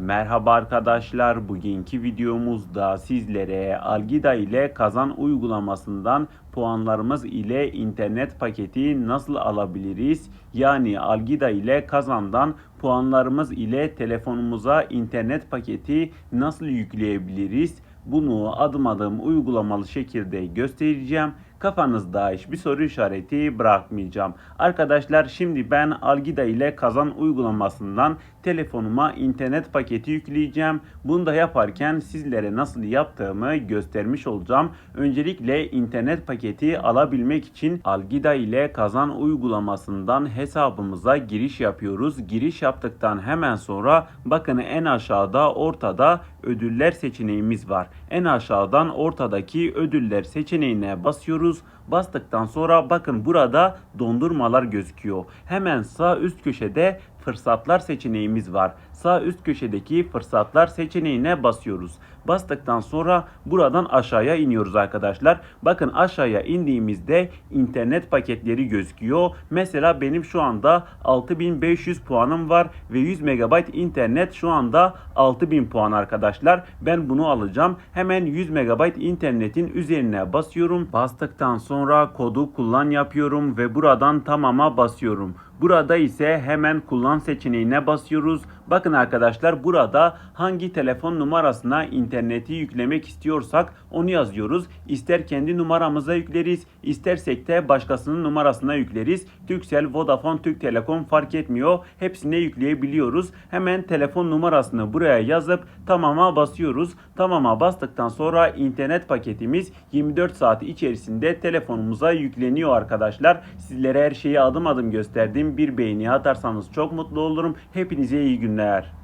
Merhaba arkadaşlar. Bugünkü videomuzda sizlere Algida ile Kazan uygulamasından puanlarımız ile internet paketi nasıl alabiliriz? Yani Algida ile Kazan'dan puanlarımız ile telefonumuza internet paketi nasıl yükleyebiliriz? Bunu adım adım uygulamalı şekilde göstereceğim. Kafanızda hiçbir soru işareti bırakmayacağım. Arkadaşlar şimdi ben Algida ile Kazan uygulamasından telefonuma internet paketi yükleyeceğim. Bunu da yaparken sizlere nasıl yaptığımı göstermiş olacağım. Öncelikle internet paketi alabilmek için Algida ile Kazan uygulamasından hesabımıza giriş yapıyoruz. Giriş yaptıktan hemen sonra bakın en aşağıda ortada ödüller seçeneğimiz var. En aşağıdan ortadaki ödüller seçeneğine basıyoruz. görüyoruz. Bastıktan sonra bakın burada dondurmalar gözüküyor. Hemen sağ üst köşede fırsatlar seçeneğimiz var. Sağ üst köşedeki fırsatlar seçeneğine basıyoruz. Bastıktan sonra buradan aşağıya iniyoruz arkadaşlar. Bakın aşağıya indiğimizde internet paketleri gözüküyor. Mesela benim şu anda 6500 puanım var ve 100 MB internet şu anda 6000 puan arkadaşlar. Ben bunu alacağım. Hemen 100 MB internetin üzerine basıyorum. Bastıktan sonra kodu kullan yapıyorum ve buradan tamama basıyorum. Burada ise hemen kullan seçeneğine basıyoruz. Bakın arkadaşlar burada hangi telefon numarasına interneti yüklemek istiyorsak onu yazıyoruz. İster kendi numaramıza yükleriz, istersek de başkasının numarasına yükleriz. Turkcell, Vodafone, Türk Telekom fark etmiyor. Hepsine yükleyebiliyoruz. Hemen telefon numarasını buraya yazıp tamama basıyoruz. Tamama bastıktan sonra internet paketimiz 24 saat içerisinde telefonumuza yükleniyor arkadaşlar. Sizlere her şeyi adım adım gösterdim. Bir beğeni atarsanız çok mutlu olurum. Hepinize iyi günler.